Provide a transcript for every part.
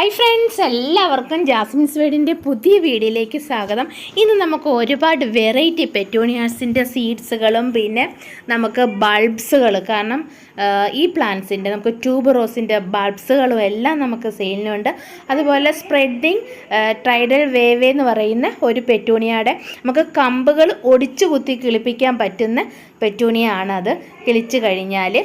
Hi friends എല്ലാവർക്കും Jasmine's വീടിന്റെ പുതിയ വീഡിയോയിലേക്ക് സ്വാഗതം. ഇന്ന് നമുക്ക് ഒരുപാട് വെറൈറ്റി പെറ്റോണിയാസിന്റെ സീഡ്സുകളും പിന്നെ നമുക്ക് ബൾബ്സുകൾ കാരണം ഈ പ്ലാന്റ്സിന്റെ നമുക്ക് ട്യൂബ് റോസിന്റെ ബൾബ്സുകളും എല്ലാം നമുക്ക് സെയിലിനുണ്ട് അതുപോലെ സ്പ്രെഡിങ് ട്രൈഡൽ വേവ് എന്ന് പറയുന്ന ഒരു പെറ്റൂണിയയുടെ നമുക്ക് കമ്പുകൾ ഒടിച്ചു കുത്തി കിളിപ്പിക്കാൻ പറ്റുന്ന പെറ്റൂണിയ ആണത് കിളിച്ചു കഴിഞ്ഞാൽ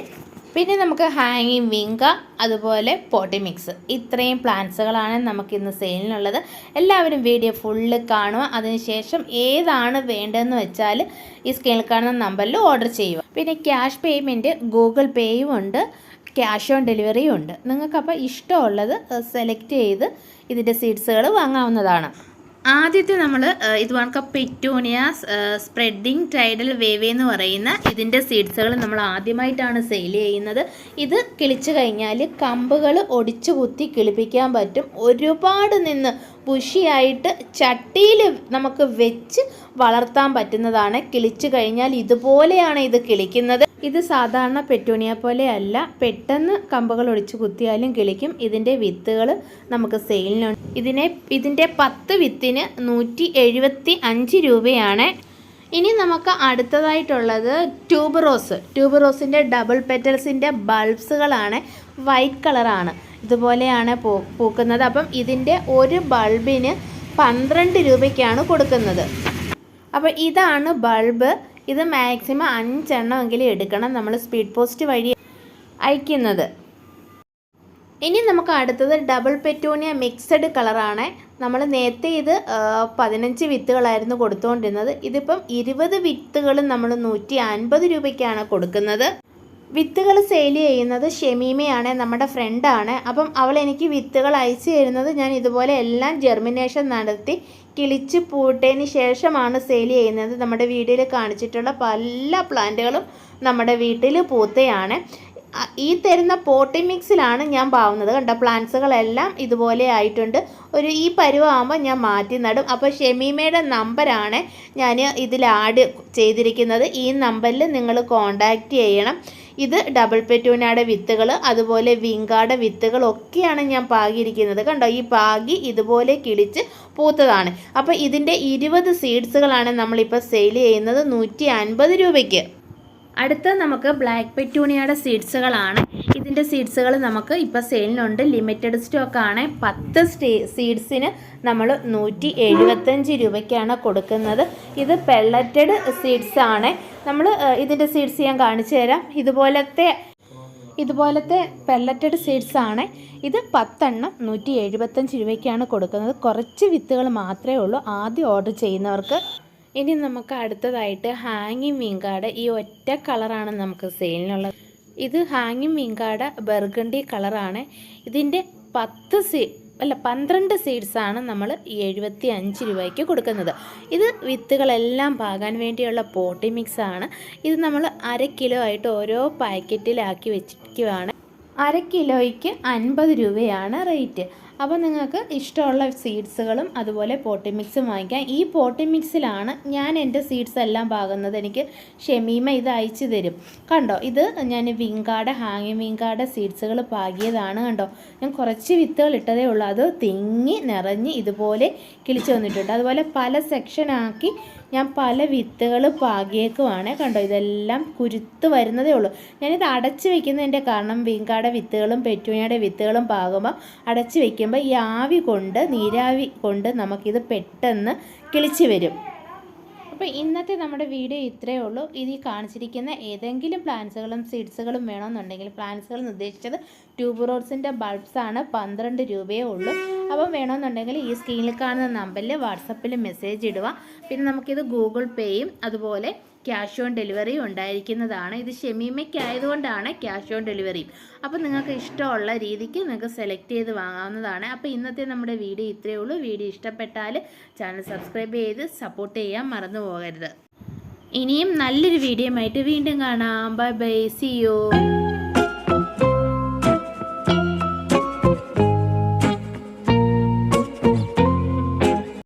പിന്നെ നമുക്ക് ഹാങ്ങിങ് വിങ്ക അതുപോലെ പോട്ടി മിക്സ് ഇത്രയും പ്ലാന്റ്സുകളാണ് നമുക്കിന്ന് സെയിലിനുള്ളത് എല്ലാവരും വീഡിയോ ഫുള്ള് കാണുക. അതിനുശേഷം ഏതാണ് വേണ്ടതെന്ന് വെച്ചാൽ ഈ സ്ക്രീനിൽ കാണുന്ന നമ്പറിൽ ഓർഡർ ചെയ്യുക. പിന്നെ ക്യാഷ് പേയ്മെന്റ് ഗൂഗിൾ പേയും ഉണ്ട്. ക്യാഷ് ഓൺ ഡെലിവറിയും ഉണ്ട്. നിങ്ങൾക്കപ്പോൾ ഇഷ്ടമുള്ളത് സെലക്ട് ചെയ്ത് ഇതിന്റെ സീഡ്സുകൾ വാങ്ങാവുന്നതാണ്. ആദ്യത്തെ നമ്മൾ ഇത് കണക്ക പെറ്റൂണിയ സ്പ്രെഡിങ് ടൈഡൽ വേവ് എന്ന് പറയുന്ന ഇതിന്റെ സീഡ്സുകൾ നമ്മൾ ആദ്യമായിട്ടാണ് സെയിൽ ചെയ്യുന്നത്. ഇത് കിളിച്ചു കഴിഞ്ഞാൽ കമ്പുകൾ ഒടിച്ചു കുത്തി കിളിപ്പിക്കാൻ പറ്റും. ഒരുപാട് നിന്ന് പുഷിയായിട്ട് ചട്ടിയിൽ നമുക്ക് വെച്ച് വളർത്താൻ പറ്റുന്നതാണ്. കിളിച്ചു കഴിഞ്ഞാൽ ഇതുപോലെയാണ് ഇത് കിളിക്കുന്നത്. ഇത് സാധാരണ പെറ്റൂണിയ പോലെയല്ല. പെട്ടെന്ന് കമ്പുകൾ ഒടിച്ചു കുത്തിയാലും കിളിക്കും. ഇതിന്റെ വിത്തുകൾ നമുക്ക് സെയിലിനുണ്ട്. ഇതിനെ ഇതിന്റെ പത്ത് വിത്തിന് നൂറ്റി എഴുപത്തി അഞ്ച് രൂപയാണ്. ഇനി നമുക്ക് അടുത്തതായിട്ടുള്ളത് ട്യൂബ് റോസ് ട്യൂബ് റോസിന്റെ ഡബിൾ പെറ്റൽസിന്റെ ബൾബ്സുകളാണ്. വൈറ്റ് കളറാണ്. ഇതുപോലെയാണ് പൂ പൂക്കുന്നത്. അപ്പം ഇതിന്റെ ഒരു ബൾബിന് പന്ത്രണ്ട് രൂപയ്ക്കാണ് കൊടുക്കുന്നത്. അപ്പോൾ ഇതാണ് ബൾബ്. ഇത് മാക്സിമം അഞ്ചെണ്ണമെങ്കിലും എടുക്കണം നമ്മൾ സ്പീഡ് പോസ്റ്റ് വഴി അയക്കുന്നത്. ഇനി നമുക്ക് അടുത്തത് ഡബിൾ പെറ്റൂണിയ മിക്സഡ് കളറാണ് നമ്മൾ നേരത്തെ ഇത് പതിനഞ്ച് വിത്തുകളായിരുന്നു കൊടുത്തുകൊണ്ടിരുന്നത് ഇതിപ്പം ഇരുപത് വിത്തുകളും നമ്മൾ നൂറ്റി അൻപത് രൂപയ്ക്കാണ് കൊടുക്കുന്നത്. വിത്തുകൾ സെയിൽ ചെയ്യുന്നത് ഷെമീമയാണ് നമ്മുടെ ഫ്രണ്ടാണ് അപ്പം അവൾ എനിക്ക് വിത്തുകൾ അയച്ചു തരുന്നത് ഞാൻ ഇതുപോലെ എല്ലാം ജെർമിനേഷൻ നടത്തി കിളിച്ച് പൂട്ടതിന് ശേഷമാണ് സെയിൽ ചെയ്യുന്നത്. നമ്മുടെ വീഡിയോയിൽ കാണിച്ചിട്ടുള്ള പല പ്ലാന്റുകളും നമ്മുടെ വീട്ടിൽ പൂത്തയാണ്. ഈ തരുന്ന പോട്ടി മിക്സിലാണ് ഞാൻ പാവുന്നത്. കണ്ടോ പ്ലാന്റ്സുകളെല്ലാം ഇതുപോലെ ആയിട്ടുണ്ട്. ഒരു ഈ പരുവാകുമ്പോൾ ഞാൻ മാറ്റി നടും. അപ്പോൾ ഷെമീമയുടെ നമ്പറാണ് ഞാൻ ഇതിൽ ആഡ് ചെയ്തിരിക്കുന്നത്. ഈ നമ്പറിൽ നിങ്ങൾ കോണ്ടാക്റ്റ് ചെയ്യണം. ഇത് ഡബിൾ പെറ്റൂനയുടെ വിത്തുകൾ അതുപോലെ വിങ്കാടെ വിത്തുകൾ ഒക്കെയാണ് ഞാൻ പാകിയിരിക്കുന്നത്. കണ്ടോ ഈ പാകി ഇതുപോലെ കിളിച്ച് പൂത്തതാണ്. അപ്പോൾ ഇതിന്റെ ഇരുപത് സീഡ്സുകളാണ് നമ്മളിപ്പോൾ സെയിൽ ചെയ്യുന്നത്. നൂറ്റി അൻപത് രൂപയ്ക്ക്. അടുത്ത നമുക്ക് ബ്ലാക്ക് പെറ്റൂണിയയുടെ സീഡ്സുകളാണ്. ഇതിന്റെ സീഡ്സുകൾ നമുക്ക് ഇപ്പോൾ സെയിലിനുണ്ട്. ലിമിറ്റഡ് സ്റ്റോക്കാണ് പത്ത് സ്റ്റേ സീഡ്സിന് നമ്മൾ നൂറ്റി എഴുപത്തഞ്ച് രൂപയ്ക്കാണ് കൊടുക്കുന്നത്. ഇത് പെള്ളറ്റഡ് സീഡ്സാണ് നമ്മൾ ഇതിന്റെ സീഡ്സ് ഞാൻ കാണിച്ചു തരാം. ഇതുപോലത്തെ ഇതുപോലത്തെ പെല്ലറ്റഡ് സീഡ്സ് ആണ്. ഇത് പത്തെണ്ണം നൂറ്റി എഴുപത്തഞ്ച് രൂപയ്ക്കാണ് കൊടുക്കുന്നത്. കുറച്ച് വിത്തുകൾ മാത്രമേ ഉള്ളൂ. ആദ്യം ഓർഡർ ചെയ്യുന്നവർക്ക് ഇനി നമുക്ക് അടുത്തതായിട്ട് ഹാങ്ങിങ് മീൻകാട് ഈ ഒറ്റ കളറാണ് നമുക്ക് സെയിലിനുള്ളത്. ഇത് ഹാങ്ങിങ് മീൻകാട് ബർഗണ്ടി കളറാണ്. ഇതിന്റെ പത്ത് സീ അല്ല പന്ത്രണ്ട് സീഡ്സാണ് നമ്മൾ എഴുപത്തി അഞ്ച് രൂപയ്ക്ക് കൊടുക്കുന്നത്. ഇത് വിത്തുകളെല്ലാം പാകാൻ വേണ്ടിയുള്ള പോട്ടി മിക്സ് ആണ് ഇത് നമ്മൾ അര കിലോ ആയിട്ട് ഓരോ പാക്കറ്റിലാക്കി വെച്ചിരിക്കുവാണ്. അര കിലോയ്ക്ക് അൻപത് രൂപയാണ് റേറ്റ്. അപ്പോൾ നിങ്ങൾക്ക് ഇഷ്ടമുള്ള സീഡ്സുകളും അതുപോലെ പോട്ടി മിക്സും വാങ്ങിക്കാം. ഈ പോട്ടി മിക്സിലാണ് ഞാൻ എന്റെ സീഡ്സ് എല്ലാം പാകുന്നത്. എനിക്ക് ഷെമീമ ഇത് അയച്ചു തരും. കണ്ടോ? ഇത് ഞാൻ വിങ്കാട് ഹാങ്ങിങ് വിങ്കാട് സീഡ്സുകൾ പാകിയതാണ് കണ്ടോ? ഞാൻ കുറച്ച് വിത്തുകൾ ഇട്ടതേ ഉള്ളൂ. അത് തിങ്ങി നിറഞ്ഞ് ഇതുപോലെ കിളിച്ചു വന്നിട്ടുണ്ട്. അതുപോലെ പല സെക്ഷനാക്കി ഞാൻ പല വിത്തുകൾ പാകിയേക്കുവാണ് കണ്ടോ? ഇതെല്ലാം കുരുത്ത് വരുന്നതേ ഉള്ളൂ. ഞാനിത് അടച്ചു വെക്കുന്നതിന്റെ കാരണം വീങ്കാടെ വിത്തുകളും പെറ്റൂണിയുടെ വിത്തുകളും പാകുമ്പോൾ അടച്ച് വെക്കുമ്പോൾ ഈ ആവി കൊണ്ട് നീരാവി കൊണ്ട് നമുക്കിത് പെട്ടെന്ന് കിളിച്ച് വരും. അപ്പോൾ ഇന്നത്തെ നമ്മുടെ വീഡിയോ ഇത്രയേ ഉള്ളൂ. ഇത് ഈ കാണിച്ചിരിക്കുന്ന ഏതെങ്കിലും പ്ലാന്റ്സുകളും സീഡ്സുകളും വേണമെന്നുണ്ടെങ്കിൽ പ്ലാന്റ്സുകൾ നിർദ്ദേശിച്ചത് ട്യൂബ് റോഡ്സിന്റെ ബൾബ്സാണ് പന്ത്രണ്ട് രൂപയേ ഉള്ളൂ. അപ്പം വേണമെന്നുണ്ടെങ്കിൽ ഈ സ്ക്രീനിൽ കാണുന്ന നമ്പറിൽ വാട്സപ്പിൽ മെസ്സേജ് ഇടുക. പിന്നെ നമുക്കിത് ഗൂഗിൾ പേയും അതുപോലെ ക്യാഷ് ഓൺ ഡെലിവറിയും ഉണ്ടായിരിക്കുന്നതാണ്. ഇത് ഷെമീമയ്ക്ക് ആയതുകൊണ്ടാണ് ക്യാഷ് ഓൺ ഡെലിവറിയും അപ്പോൾ നിങ്ങൾക്ക് ഇഷ്ടമുള്ള രീതിക്ക് നിങ്ങൾക്ക് സെലക്ട് ചെയ്ത് വാങ്ങാവുന്നതാണ്. അപ്പോൾ ഇന്നത്തെ നമ്മുടെ വീഡിയോ ഇത്രയേ ഉള്ളൂ. വീഡിയോ ഇഷ്ടപ്പെട്ടാൽ ചാനൽ സബ്സ്ക്രൈബ് ചെയ്ത് സപ്പോർട്ട് ചെയ്യാൻ മറന്നു പോകരുത്. ഇനിയും നല്ലൊരു വീഡിയോ ആയിട്ട് വീണ്ടും കാണാം. Bye bye. C U